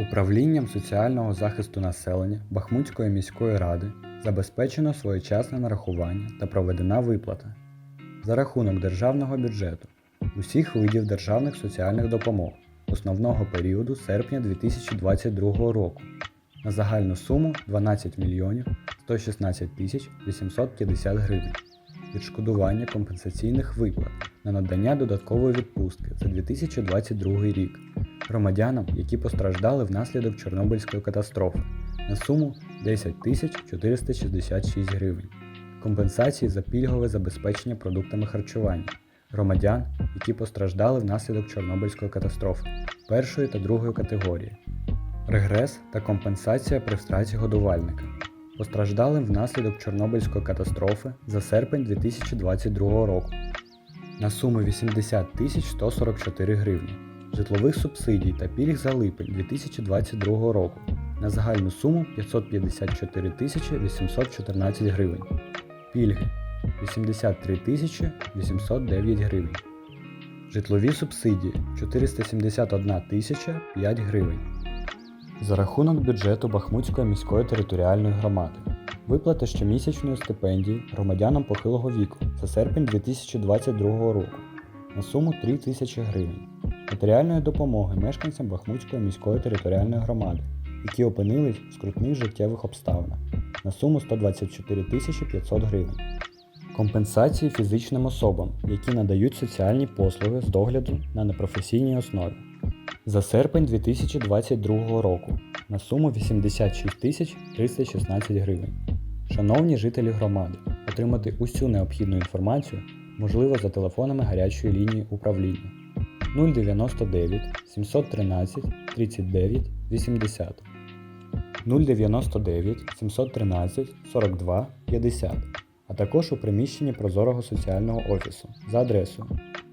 Управлінням соціального захисту населення Бахмутської міської ради забезпечено своєчасне нарахування та проведена виплата за рахунок державного бюджету усіх видів державних соціальних допомог основного періоду серпня 2022 року на загальну суму 12 мільйонів 116 тисяч 850 гривень. Відшкодування компенсаційних виплат на надання додаткової відпустки за 2022 рік громадянам, які постраждали внаслідок Чорнобильської катастрофи на суму 10 тисяч 466 гривень. Компенсації за пільгове забезпечення продуктами харчування громадян, які постраждали внаслідок Чорнобильської катастрофи першої та другої категорії. Регрес та компенсація при втраті годувальника. Постраждалим внаслідок Чорнобильської катастрофи за серпень 2022 року на суму 80 144 гривні, житлових субсидій та пільг за липень 2022 року на загальну суму 554 тисячі 814 гривень, пільги 83 тисячі 809 гривень, житлові субсидії 471 тисяча 5 гривень. За рахунок бюджету Бахмутської міської територіальної громади. Виплата щомісячної стипендії громадянам похилого віку за серпень 2022 року на суму 3 тисячі гривень, матеріальної допомоги мешканцям Бахмутської міської територіальної громади, які опинились в скрутних життєвих обставинах на суму 124 тисячі 500 гривень. Компенсації фізичним особам, які надають соціальні послуги з догляду на непрофесійній основі. За серпень 2022 року на суму 86 тисяч 316 гривень. Шановні жителі громади, отримати усю необхідну інформацію можливо за телефонами гарячої лінії управління. 099 713 39 80 099 713 42 50, а також у приміщенні Прозорого соціального офісу за адресою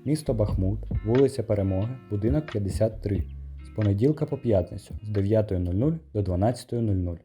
місто Бахмут, вулиця Перемоги, будинок 53 з понеділка по п'ятницю з 9.00 до 12.00.